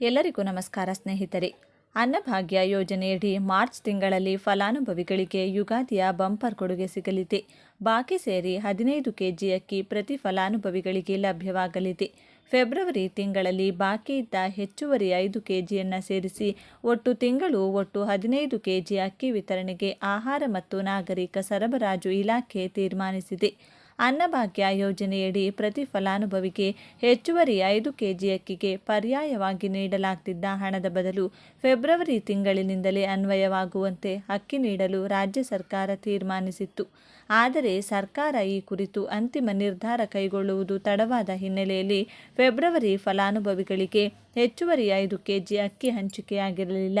ಎಲ್ಲರಿಗೂ ನಮಸ್ಕಾರ ಸ್ನೇಹಿತರೆ. ಅನ್ನಭಾಗ್ಯ ಯೋಜನೆಯಡಿ ಮಾರ್ಚ್ ತಿಂಗಳಲ್ಲಿ ಫಲಾನುಭವಿಗಳಿಗೆ ಯುಗಾದಿಯ ಬಂಪರ್ ಕೊಡುಗೆ ಸಿಗಲಿದೆ. ಬಾಕಿ ಸೇರಿ ಹದಿನೈದು ಕೆಜಿ ಅಕ್ಕಿ ಪ್ರತಿ ಫಲಾನುಭವಿಗಳಿಗೆ ಲಭ್ಯವಾಗಲಿದೆ. ಫೆಬ್ರವರಿ ತಿಂಗಳಲ್ಲಿ ಬಾಕಿ ಇದ್ದ ಹೆಚ್ಚುವರಿ ಐದು ಕೆಜಿಯನ್ನು ಸೇರಿಸಿ ಒಟ್ಟು ತಿಂಗಳು ಒಟ್ಟು ಹದಿನೈದು ಕೆಜಿ ಅಕ್ಕಿ ವಿತರಣೆಗೆ ಆಹಾರ ಮತ್ತು ನಾಗರಿಕ ಸರಬರಾಜು ಇಲಾಖೆ ತೀರ್ಮಾನಿಸಿದೆ. ಅನ್ನಭಾಗ್ಯ ಯೋಜನೆಯಡಿ ಪ್ರತಿ ಫಲಾನುಭವಿಗೆ ಹೆಚ್ಚುವರಿ ಐದು ಕೆಜಿ ಅಕ್ಕಿಗೆ ಪರ್ಯಾಯವಾಗಿ ನೀಡಲಾಗ್ತಿದ್ದ ಹಣದ ಬದಲು ಫೆಬ್ರವರಿ ತಿಂಗಳಿನಿಂದಲೇ ಅನ್ವಯವಾಗುವಂತೆ ಅಕ್ಕಿ ನೀಡಲು ರಾಜ್ಯ ಸರ್ಕಾರ ತೀರ್ಮಾನಿಸಿತ್ತು. ಆದರೆ ಸರ್ಕಾರ ಈ ಕುರಿತು ಅಂತಿಮ ನಿರ್ಧಾರ ಕೈಗೊಳ್ಳುವುದು ತಡವಾದ ಹಿನ್ನೆಲೆಯಲ್ಲಿ ಫೆಬ್ರವರಿ ಫಲಾನುಭವಿಗಳಿಗೆ ಹೆಚ್ಚುವರಿ ಐದು ಕೆಜಿ ಅಕ್ಕಿ ಹಂಚಿಕೆಯಾಗಿರಲಿಲ್ಲ.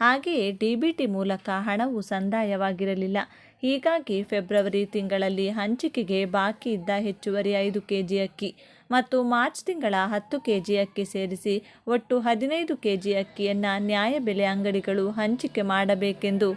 ಹಾಗೆಯೇ ಡಿಬಿಟಿ ಮೂಲಕ ಹಣವು ಸಂದಾಯವಾಗಿರಲಿಲ್ಲ. ಹೀಗಾಗಿ ಫೆಬ್ರವರಿ ತಿಂಗಳಲ್ಲಿ ಹಂಚಿಕೆಗೆ ಬಾಕಿ ಇದ್ದ ಹೆಚ್ಚುವರಿ ಐದು ಕೆಜಿ ಅಕ್ಕಿ ಮತ್ತು ಮಾರ್ಚ್ ತಿಂಗಳ ಹತ್ತು ಕೆಜಿ ಅಕ್ಕಿ ಸೇರಿಸಿ ಒಟ್ಟು ಹದಿನೈದು ಕೆಜಿ ಅಕ್ಕಿಯನ್ನು ನ್ಯಾಯಬೆಲೆ ಅಂಗಡಿಗಳು ಹಂಚಿಕೆ ಮಾಡಬೇಕೆಂದು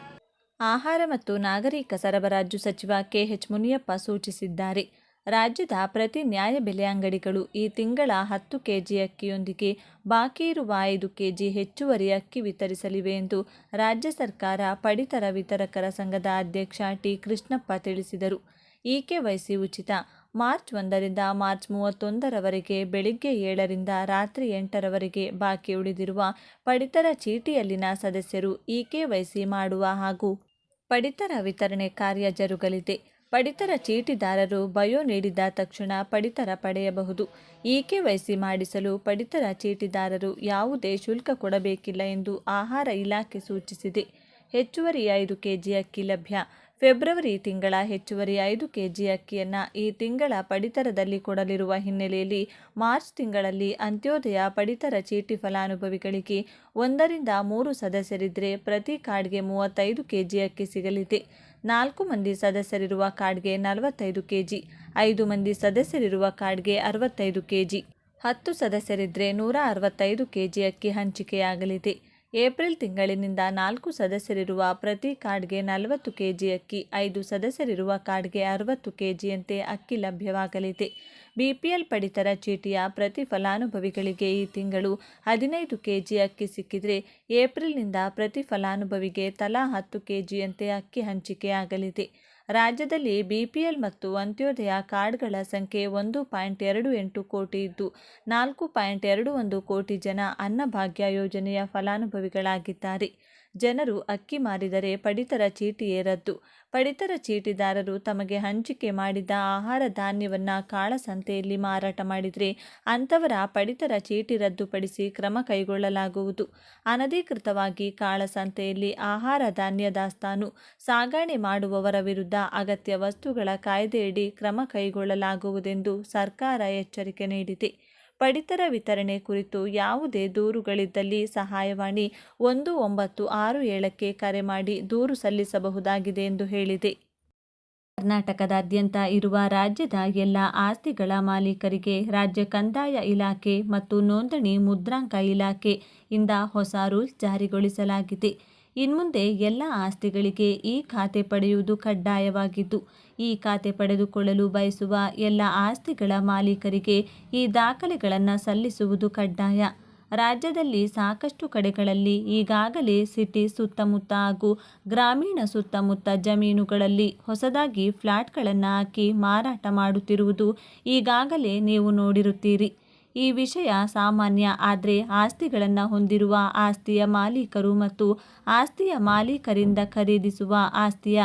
ಆಹಾರ ಮತ್ತು ನಾಗರಿಕ ಸರಬರಾಜು ಸಚಿವ ಕೆಎಚ್ ಮುನಿಯಪ್ಪ ಸೂಚಿಸಿದ್ದಾರೆ. ರಾಜ್ಯದ ಪ್ರತಿ ನ್ಯಾಯಬೆಲೆ ಅಂಗಡಿಗಳು ಈ ತಿಂಗಳ ಹತ್ತು ಕೆಜಿ ಅಕ್ಕಿಯೊಂದಿಗೆ, ಬಾಕಿ ಇರುವ ಐದು ಕೆಜಿ ಹೆಚ್ಚುವರಿ ಅಕ್ಕಿ ವಿತರಿಸಲಿವೆ ಎಂದು ರಾಜ್ಯ ಸರ್ಕಾರ ಪಡಿತರ ವಿತರಕರ ಸಂಘದ ಅಧ್ಯಕ್ಷ ಟಿ. ಕೃಷ್ಣಪ್ಪ ತಿಳಿಸಿದರು. ಇಕೆವೈಸಿ ಉಚಿತ ಮಾರ್ಚ್ ಒಂದರಿಂದ ಮಾರ್ಚ್ ಮೂವತ್ತೊಂದರವರೆಗೆ ಬೆಳಿಗ್ಗೆ ಏಳರಿಂದ ರಾತ್ರಿ ಎಂಟರವರೆಗೆ ಬಾಕಿ ಉಳಿದಿರುವ ಪಡಿತರ ಚೀಟಿಯಲ್ಲಿನ ಸದಸ್ಯರು ಇಕೆವೈಸಿ ಮಾಡುವ ಹಾಗೂ ಪಡಿತರ ವಿತರಣೆ ಕಾರ್ಯ ಜರುಗಲಿದೆ. ಪಡಿತರ ಚೀಟಿದಾರರು ಬಯೋ ನೀಡಿದ ತಕ್ಷಣ ಪಡಿತರ ಪಡೆಯಬಹುದು. ಇಕೆವೈಸಿ ಮಾಡಿಸಲು ಪಡಿತರ ಚೀಟಿದಾರರು ಯಾವುದೇ ಶುಲ್ಕ ಕೊಡಬೇಕಿಲ್ಲ ಎಂದು ಆಹಾರ ಇಲಾಖೆ ಸೂಚಿಸಿದೆ. ಹೆಚ್ಚುವರಿ ಐದು ಕೆಜಿ ಅಕ್ಕಿ ಲಭ್ಯ. ಫೆಬ್ರವರಿ ತಿಂಗಳ ಹೆಚ್ಚುವರಿ ಐದು ಕೆಜಿ ಅಕ್ಕಿಯನ್ನು ಈ ತಿಂಗಳ ಪಡಿತರದಲ್ಲಿ ಕೊಡಲಿರುವ ಹಿನ್ನೆಲೆಯಲ್ಲಿ ಮಾರ್ಚ್ ತಿಂಗಳಲ್ಲಿ ಅಂತ್ಯೋದಯ ಪಡಿತರ ಚೀಟಿ ಫಲಾನುಭವಿಗಳಿಗೆ ಒಂದರಿಂದ ಮೂರು ಸದಸ್ಯರಿದ್ದರೆ ಪ್ರತಿ ಕಾರ್ಡ್ಗೆ ಮೂವತ್ತೈದು ಕೆಜಿ ಅಕ್ಕಿ ಸಿಗಲಿದೆ. ನಾಲ್ಕು ಮಂದಿ ಸದಸ್ಯರಿರುವ ಕಾರ್ಡ್ಗೆ ನಲವತ್ತೈದು ಕೆಜಿ, ಐದು ಮಂದಿ ಸದಸ್ಯರಿರುವ ಕಾರ್ಡ್ಗೆ ಅರವತ್ತೈದು ಕೆಜಿ. ಹತ್ತು ಸದಸ್ಯರಿದ್ದರೆ ನೂರ ಅರವತ್ತೈದು ಕೆಜಿ ಅಕ್ಕಿ ಹಂಚಿಕೆಯಾಗಲಿದೆ. ಏಪ್ರಿಲ್ ತಿಂಗಳಿನಿಂದ ನಾಲ್ಕು ಸದಸ್ಯರಿರುವ ಪ್ರತಿ ಕಾರ್ಡ್ಗೆ ನಲವತ್ತು ಕೆಜಿ ಅಕ್ಕಿ, ಐದು ಸದಸ್ಯರಿರುವ ಕಾರ್ಡ್ಗೆ ಅರವತ್ತು ಕೆಜಿಯಂತೆ ಅಕ್ಕಿ ಲಭ್ಯವಾಗಲಿದೆ. ಬಿಪಿಎಲ್ ಪಡಿತರ ಚೀಟಿಯ ಪ್ರತಿ ಫಲಾನುಭವಿಗಳಿಗೆ ಈ ತಿಂಗಳು ಹದಿನೈದು ಕೆಜಿ ಅಕ್ಕಿ ಸಿಕ್ಕಿದರೆ ಏಪ್ರಿಲ್ನಿಂದ ಪ್ರತಿ ಫಲಾನುಭವಿಗೆ ತಲಾ ಹತ್ತು ಕೆಜಿಯಂತೆ ಅಕ್ಕಿ ಹಂಚಿಕೆಯಾಗಲಿದೆ. ರಾಜ್ಯದಲ್ಲಿ ಬಿಪಿಎಲ್ ಮತ್ತು ಅಂತ್ಯೋದಯ ಕಾರ್ಡ್ಗಳ ಸಂಖ್ಯೆ ಒಂದು ಪಾಯಿಂಟ್ ಎರಡು ಎಂಟು ಕೋಟಿ ಇದ್ದು, ನಾಲ್ಕು ಪಾಯಿಂಟ್ ಎರಡು ಒಂದು ಕೋಟಿ ಜನ ಅನ್ನಭಾಗ್ಯ ಯೋಜನೆಯ ಫಲಾನುಭವಿಗಳಾಗಿದ್ದಾರೆ. ಜನರು ಅಕ್ಕಿ ಮಾರಿದರೆ ಪಡಿತರ ಚೀಟಿಯೇ ರದ್ದು. ಪಡಿತರ ಚೀಟಿದಾರರು ತಮಗೆ ಹಂಚಿಕೆ ಮಾಡಿದ ಆಹಾರ ಧಾನ್ಯವನ್ನು ಕಾಳಸಂತೆಯಲ್ಲಿ ಮಾರಾಟ ಮಾಡಿದರೆ ಅಂಥವರ ಪಡಿತರ ಚೀಟಿ ರದ್ದುಪಡಿಸಿ ಕ್ರಮ ಕೈಗೊಳ್ಳಲಾಗುವುದು. ಅನಧಿಕೃತವಾಗಿ ಕಾಳಸಂತೆಯಲ್ಲಿ ಆಹಾರ ಧಾನ್ಯ ದಾಸ್ತಾನು ಸಾಗಣೆ ಮಾಡುವವರ ವಿರುದ್ಧ ಅಗತ್ಯ ವಸ್ತುಗಳ ಕಾಯ್ದೆಯಡಿ ಕ್ರಮ ಕೈಗೊಳ್ಳಲಾಗುವುದೆಂದು ಸರ್ಕಾರ ಎಚ್ಚರಿಕೆ ನೀಡಿದೆ. ಪಡಿತರ ವಿತರಣೆ ಕುರಿತು ಯಾವುದೇ ದೂರುಗಳಿದ್ದಲ್ಲಿ ಸಹಾಯವಾಣಿ ಒಂದು ಒಂಬತ್ತು ಆರು ಏಳಕ್ಕೆ ಕರೆ ಮಾಡಿ ದೂರು ಸಲ್ಲಿಸಬಹುದಾಗಿದೆ ಎಂದು ಹೇಳಿದೆ. ಕರ್ನಾಟಕದಾದ್ಯಂತ ಇರುವ ರಾಜ್ಯದ ಎಲ್ಲ ಆಸ್ತಿಗಳ ಮಾಲೀಕರಿಗೆ ರಾಜ್ಯ ಕಂದಾಯ ಇಲಾಖೆ ಮತ್ತು ನೋಂದಣಿ ಮುದ್ರಾಂಕ ಇಲಾಖೆ ಇಂದ ಹೊಸ ರೂಲ್ಸ್ ಜಾರಿಗೊಳಿಸಲಾಗಿದೆ. ಇನ್ಮುಂದೆ ಎಲ್ಲ ಆಸ್ತಿಗಳಿಗೆ ಈ ಖಾತೆ ಪಡೆಯುವುದು ಕಡ್ಡಾಯವಾಗಿದ್ದು, ಈ ಖಾತೆ ಪಡೆದುಕೊಳ್ಳಲು ಬಯಸುವ ಎಲ್ಲ ಆಸ್ತಿಗಳ ಮಾಲೀಕರಿಗೆ ಈ ದಾಖಲೆಗಳನ್ನು ಸಲ್ಲಿಸುವುದು ಕಡ್ಡಾಯ. ರಾಜ್ಯದಲ್ಲಿ ಸಾಕಷ್ಟು ಕಡೆಗಳಲ್ಲಿ ಈಗಾಗಲೇ ಸಿಟಿ ಸುತ್ತಮುತ್ತ ಹಾಗೂ ಗ್ರಾಮೀಣ ಸುತ್ತಮುತ್ತ ಜಮೀನುಗಳಲ್ಲಿ ಹೊಸದಾಗಿ ಫ್ಲಾಟ್ಗಳನ್ನು ಹಾಕಿ ಮಾರಾಟ ಮಾಡುತ್ತಿರುವುದು ಈಗಾಗಲೇ ನೀವು ನೋಡಿರುತ್ತೀರಿ. ಈ ವಿಷಯ ಸಾಮಾನ್ಯ, ಆದರೆ ಆಸ್ತಿಗಳನ್ನು ಹೊಂದಿರುವ ಆಸ್ತಿಯ ಮಾಲೀಕರು ಮತ್ತು ಆಸ್ತಿಯ ಮಾಲೀಕರಿಂದ ಖರೀದಿಸುವ ಆಸ್ತಿಯ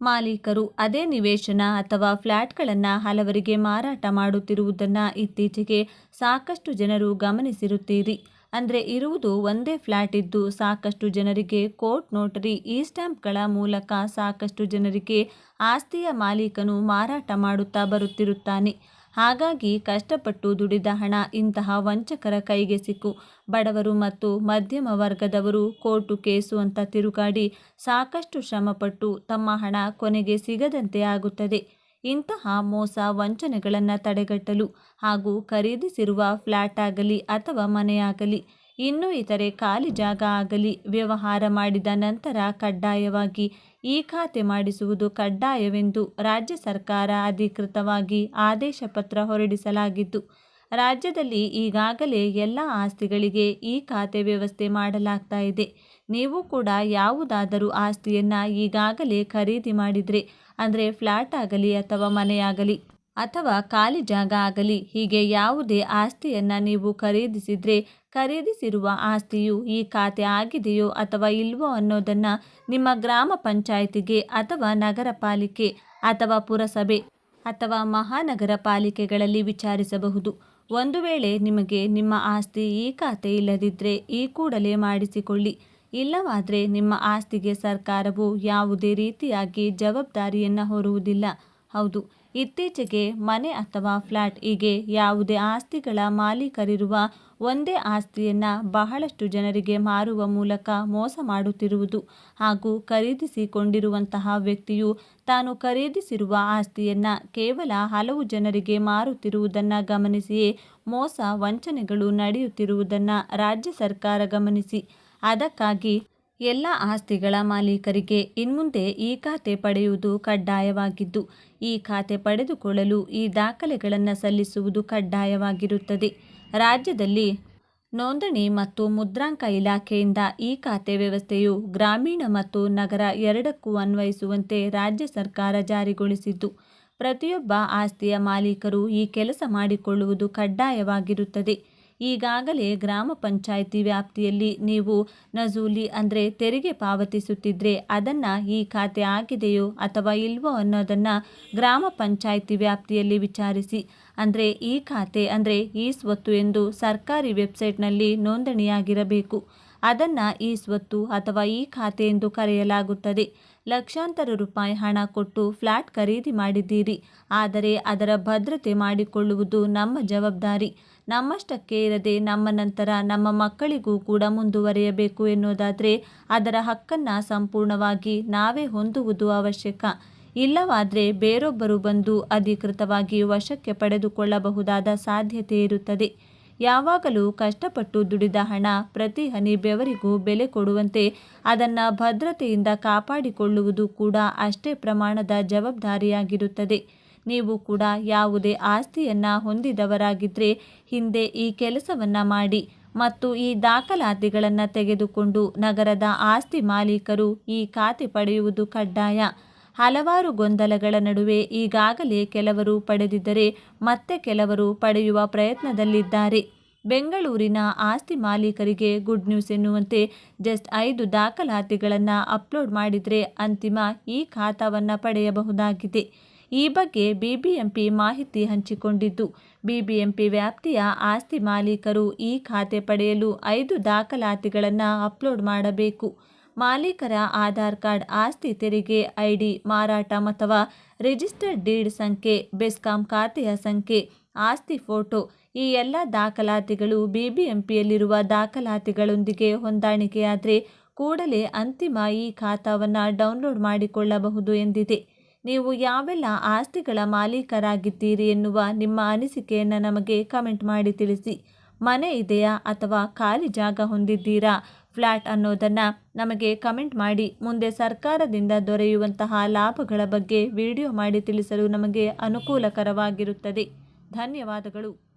ಮಾಲೀಕರು ಅದೇ ನಿವೇಶನ ಅಥವಾ ಫ್ಲ್ಯಾಟ್ಗಳನ್ನು ಹಲವರಿಗೆ ಮಾರಾಟ ಮಾಡುತ್ತಿರುವುದನ್ನು ಇತ್ತೀಚೆಗೆ ಸಾಕಷ್ಟು ಜನರು ಗಮನಿಸಿರುತ್ತೀರಿ. ಅಂದರೆ ಇರುವುದು ಒಂದೇ ಫ್ಲ್ಯಾಟ್ ಇದ್ದು ಸಾಕಷ್ಟು ಜನರಿಗೆ ಕೋರ್ಟ್ ನೋಟರಿ, ಈ ಸ್ಟ್ಯಾಂಪ್ಗಳ ಮೂಲಕ ಸಾಕಷ್ಟು ಜನರಿಗೆ ಆಸ್ತಿಯ ಮಾಲೀಕನು ಮಾರಾಟ ಮಾಡುತ್ತಾ ಬರುತ್ತಿರುತ್ತಾನೆ. ಹಾಗಾಗಿ ಕಷ್ಟಪಟ್ಟು ದುಡಿದ ಹಣ ಇಂತಹ ವಂಚಕರ ಕೈಗೆ ಸಿಕ್ಕು. ಬಡವರು ಮತ್ತು ಮಧ್ಯಮ ವರ್ಗದವರು ಕೋರ್ಟು ಕೇಸು ಅಂತ ತಿರುಗಾಡಿ ಸಾಕಷ್ಟು ಶ್ರಮಪಟ್ಟು ತಮ್ಮ ಹಣ ಕೊನೆಗೆ ಸಿಗದಂತೆ ಆಗುತ್ತದೆ. ಇಂತಹ ಮೋಸ ವಂಚನೆಗಳನ್ನು ತಡೆಗಟ್ಟಲು ಹಾಗೂ ಖರೀದಿಸಿರುವ ಫ್ಲ್ಯಾಟ್ ಆಗಲಿ ಅಥವಾ ಮನೆಯಾಗಲಿ ಇನ್ನೂ ಇತರೆ ಖಾಲಿ ಜಾಗ ಆಗಲಿ ವ್ಯವಹಾರ ಮಾಡಿದ ನಂತರ ಕಡ್ಡಾಯವಾಗಿ ಈ ಖಾತೆ ಮಾಡಿಸುವುದು ಕಡ್ಡಾಯವೆಂದು ರಾಜ್ಯ ಸರ್ಕಾರ ಅಧಿಕೃತವಾಗಿ ಆದೇಶ ಪತ್ರ ಹೊರಡಿಸಲಾಗಿದ್ದು, ರಾಜ್ಯದಲ್ಲಿ ಈಗಾಗಲೇ ಎಲ್ಲ ಆಸ್ತಿಗಳಿಗೆ ಈ ಖಾತೆ ವ್ಯವಸ್ಥೆ ಮಾಡಲಾಗ್ತಾ ಇದೆ. ನೀವು ಕೂಡ ಯಾವುದಾದರೂ ಆಸ್ತಿಯನ್ನು ಈಗಾಗಲೇ ಖರೀದಿ ಮಾಡಿದರೆ, ಅಂದರೆ ಫ್ಲ್ಯಾಟ್ ಆಗಲಿ ಅಥವಾ ಮನೆಯಾಗಲಿ ಅಥವಾ ಖಾಲಿ ಜಾಗ ಆಗಲಿ. ಹೀಗೆ ಯಾವುದೇ ಆಸ್ತಿಯನ್ನು ನೀವು ಖರೀದಿಸಿದರೆ ಖರೀದಿಸಿರುವ ಆಸ್ತಿಯು ಈ ಖಾತೆ ಆಗಿದೆಯೋ ಅಥವಾ ಇಲ್ವೋ ಅನ್ನೋದನ್ನು ನಿಮ್ಮ ಗ್ರಾಮ ಪಂಚಾಯಿತಿಗೆ ಅಥವಾ ನಗರ ಪಾಲಿಕೆ ಅಥವಾ ಪುರಸಭೆ ಅಥವಾ ಮಹಾನಗರ ಪಾಲಿಕೆಗಳಲ್ಲಿ ವಿಚಾರಿಸಬಹುದು. ಒಂದು ವೇಳೆ ನಿಮಗೆ ನಿಮ್ಮ ಆಸ್ತಿ ಈ ಖಾತೆ ಇಲ್ಲದಿದ್ದರೆ ಈ ಕೂಡಲೇ ಮಾಡಿಸಿಕೊಳ್ಳಿ. ಇಲ್ಲವಾದರೆ ನಿಮ್ಮ ಆಸ್ತಿಗೆ ಸರ್ಕಾರವು ಯಾವುದೇ ರೀತಿಯಾಗಿ ಜವಾಬ್ದಾರಿಯನ್ನು ಹೊರುವುದಿಲ್ಲ. ಹೌದು. ಇತ್ತೀಚೆಗೆ ಮನೆ ಅಥವಾ ಫ್ಲ್ಯಾಟ್ ಹೀಗೆ ಯಾವುದೇ ಆಸ್ತಿಗಳ ಮಾಲೀಕರಿರುವ ಒಂದೇ ಆಸ್ತಿಯನ್ನು ಬಹಳಷ್ಟು ಜನರಿಗೆ ಮಾರುವ ಮೂಲಕ ಮೋಸ ಮಾಡುತ್ತಿರುವುದು ಹಾಗೂ ಖರೀದಿಸಿಕೊಂಡಿರುವಂತಹ ವ್ಯಕ್ತಿಯು ತಾನು ಖರೀದಿಸಿರುವ ಆಸ್ತಿಯನ್ನು ಕೇವಲ ಹಲವು ಜನರಿಗೆ ಮಾರುತ್ತಿರುವುದನ್ನು ಗಮನಿಸಿಯೇ ಮೋಸ ವಂಚನೆಗಳು ನಡೆಯುತ್ತಿರುವುದನ್ನು ರಾಜ್ಯ ಸರ್ಕಾರ ಗಮನಿಸಿ. ಅದಕ್ಕಾಗಿ ಎಲ್ಲ ಆಸ್ತಿಗಳ ಮಾಲೀಕರಿಗೆ ಇನ್ಮುಂದೆ ಈ ಖಾತೆ ಪಡೆಯುವುದು ಕಡ್ಡಾಯವಾಗಿದ್ದು, ಈ ಖಾತೆ ಪಡೆದುಕೊಳ್ಳಲು ಈ ದಾಖಲೆಗಳನ್ನು ಸಲ್ಲಿಸುವುದು ಕಡ್ಡಾಯವಾಗಿರುತ್ತದೆ. ರಾಜ್ಯದಲ್ಲಿ ನೋಂದಣಿ ಮತ್ತು ಮುದ್ರಾಂಕ ಇಲಾಖೆಯಿಂದ ಈ ಖಾತೆ ವ್ಯವಸ್ಥೆಯು ಗ್ರಾಮೀಣ ಮತ್ತು ನಗರ ಎರಡಕ್ಕೂ ಅನ್ವಯಿಸುವಂತೆ ರಾಜ್ಯ ಸರ್ಕಾರ ಜಾರಿಗೊಳಿಸಿದ್ದು, ಪ್ರತಿಯೊಬ್ಬ ಆಸ್ತಿಯ ಮಾಲೀಕರು ಈ ಕೆಲಸ ಮಾಡಿಕೊಳ್ಳುವುದು ಕಡ್ಡಾಯವಾಗಿರುತ್ತದೆ. ಈಗಾಗಲೇ ಗ್ರಾಮ ಪಂಚಾಯಿತಿ ವ್ಯಾಪ್ತಿಯಲ್ಲಿ ನೀವು ನಜೂಲಿ ಅಂದರೆ ತೆರಿಗೆ ಪಾವತಿಸುತ್ತಿದ್ದರೆ ಅದನ್ನು ಈ ಖಾತೆ ಆಗಿದೆಯೋ ಅಥವಾ ಇಲ್ವೋ ಅನ್ನೋದನ್ನು ಗ್ರಾಮ ಪಂಚಾಯಿತಿ ವ್ಯಾಪ್ತಿಯಲ್ಲಿ ವಿಚಾರಿಸಿ. ಅಂದರೆ ಈ ಖಾತೆ ಅಂದರೆ ಈ ಸ್ವತ್ತು ಎಂದು ಸರ್ಕಾರಿ ವೆಬ್ಸೈಟ್ನಲ್ಲಿ ನೋಂದಣಿಯಾಗಿರಬೇಕು. ಅದನ್ನು ಈ ಸ್ವತ್ತು ಅಥವಾ ಈ ಖಾತೆ ಎಂದು ಕರೆಯಲಾಗುತ್ತದೆ. ಲಕ್ಷಾಂತರ ರೂಪಾಯಿ ಹಣ ಕೊಟ್ಟು ಫ್ಲ್ಯಾಟ್ ಖರೀದಿ ಮಾಡಿದ್ದೀರಿ. ಆದರೆ ಅದರ ಭದ್ರತೆ ಮಾಡಿಕೊಳ್ಳುವುದು ನಮ್ಮ ಜವಾಬ್ದಾರಿ. ನಮ್ಮಷ್ಟಕ್ಕೆ ಇರದೆ ನಮ್ಮ ನಂತರ ನಮ್ಮ ಮಕ್ಕಳಿಗೂ ಕೂಡ ಮುಂದುವರಿಯಬೇಕು ಎನ್ನುವುದಾದರೆ ಅದರ ಹಕ್ಕನ್ನು ಸಂಪೂರ್ಣವಾಗಿ ನಾವೇ ಹೊಂದುವುದು ಅವಶ್ಯಕ. ಇಲ್ಲವಾದರೆ ಬೇರೊಬ್ಬರು ಬಂದು ಅಧಿಕೃತವಾಗಿ ವಶಕ್ಕೆ ಪಡೆದುಕೊಳ್ಳಬಹುದಾದ ಸಾಧ್ಯತೆ ಇರುತ್ತದೆ. ಯಾವಾಗಲೂ ಕಷ್ಟಪಟ್ಟು ದುಡಿದ ಹಣ ಪ್ರತಿ ಹನಿ ಬೆವರಿಗೂ ಬೆಲೆ ಕೊಡುವಂತೆ ಅದನ್ನು ಭದ್ರತೆಯಿಂದ ಕಾಪಾಡಿಕೊಳ್ಳುವುದು ಕೂಡ ಅಷ್ಟೇ ಪ್ರಮಾಣದ ಜವಾಬ್ದಾರಿಯಾಗಿರುತ್ತದೆ. ನೀವು ಕೂಡ ಯಾವುದೇ ಆಸ್ತಿಯನ್ನು ಹೊಂದಿದವರಾಗಿದ್ದರೆ ಹಿಂದೆ ಈ ಕೆಲಸವನ್ನು ಮಾಡಿ ಮತ್ತು ಈ ದಾಖಲಾತಿಗಳನ್ನು ತೆಗೆದುಕೊಂಡು ನಗರದ ಆಸ್ತಿ ಮಾಲೀಕರು ಈ ಖಾತೆ ಪಡೆಯುವುದು ಕಡ್ಡಾಯ. ಹಲವಾರು ಗೊಂದಲಗಳ ನಡುವೆ ಈಗಾಗಲೇ ಕೆಲವರು ಪಡೆದಿದ್ದರೆ ಮತ್ತೆ ಕೆಲವರು ಪಡೆಯುವ ಪ್ರಯತ್ನದಲ್ಲಿದ್ದಾರೆ. ಬೆಂಗಳೂರಿನ ಆಸ್ತಿ ಮಾಲೀಕರಿಗೆ ಗುಡ್ ನ್ಯೂಸ್ ಎನ್ನುವಂತೆ ಜಸ್ಟ್ ಐದು ದಾಖಲಾತಿಗಳನ್ನು ಅಪ್ಲೋಡ್ ಮಾಡಿದರೆ ಅಂತಿಮ ಈ ಖಾತಾವನ್ನು ಪಡೆಯಬಹುದಾಗಿದೆ. ಈ ಬಗ್ಗೆ ಬಿಬಿಎಂಪಿ ಮಾಹಿತಿ ಹಂಚಿಕೊಂಡಿದ್ದು, ಬಿಬಿಎಂಪಿ ವ್ಯಾಪ್ತಿಯ ಆಸ್ತಿ ಮಾಲೀಕರು ಈ ಖಾತೆ ಪಡೆಯಲು ಐದು ದಾಖಲಾತಿಗಳನ್ನು ಅಪ್ಲೋಡ್ ಮಾಡಬೇಕು. ಮಾಲೀಕರ ಆಧಾರ್ ಕಾರ್ಡ್ ಆಸ್ತಿ ತೆರಿಗೆ ಐಡಿ, ಮಾರಾಟ ಅಥವಾ ರಿಜಿಸ್ಟರ್ಡ್ ಡೀಡ್ ಸಂಖ್ಯೆ, ಬೆಸ್ಕಾಂ ಖಾತೆಯ ಸಂಖ್ಯೆ, ಆಸ್ತಿ ಫೋಟೋ ಈ ಎಲ್ಲ ದಾಖಲಾತಿಗಳು ಬಿಬಿಎಂಪಿಯಲ್ಲಿರುವ ದಾಖಲಾತಿಗಳೊಂದಿಗೆ ಹೊಂದಾಣಿಕೆಯಾದರೆ ಕೂಡಲೇ ಅಂತಿಮ ಈ ಖಾತಾವನ್ನು ಡೌನ್ಲೋಡ್ ಮಾಡಿಕೊಳ್ಳಬಹುದು ಎಂದಿದೆ. ನೀವು ಯಾವೆಲ್ಲ ಆಸ್ತಿಗಳ ಮಾಲೀಕರಾಗಿದ್ದೀರಿ ಎನ್ನುವ ನಿಮ್ಮ ಅನಿಸಿಕೆಯನ್ನು ನಮಗೆ ಕಮೆಂಟ್ ಮಾಡಿ ತಿಳಿಸಿ. ಮನೆ ಇದೆಯಾ ಅಥವಾ ಖಾಲಿ ಜಾಗ ಹೊಂದಿದ್ದೀರಾ? ಫ್ಲ್ಯಾಟ್ ಅನ್ನೋದನ್ನು ನಮಗೆ ಕಮೆಂಟ್ ಮಾಡಿ. ಮುಂದೆ ಸರ್ಕಾರದಿಂದ ದೊರೆಯುವಂತಹ ಲಾಭಗಳ ಬಗ್ಗೆ ವಿಡಿಯೋ ಮಾಡಿ ತಿಳಿಸಲು ನಮಗೆ ಅನುಕೂಲಕರವಾಗಿರುತ್ತದೆ. ಧನ್ಯವಾದಗಳು.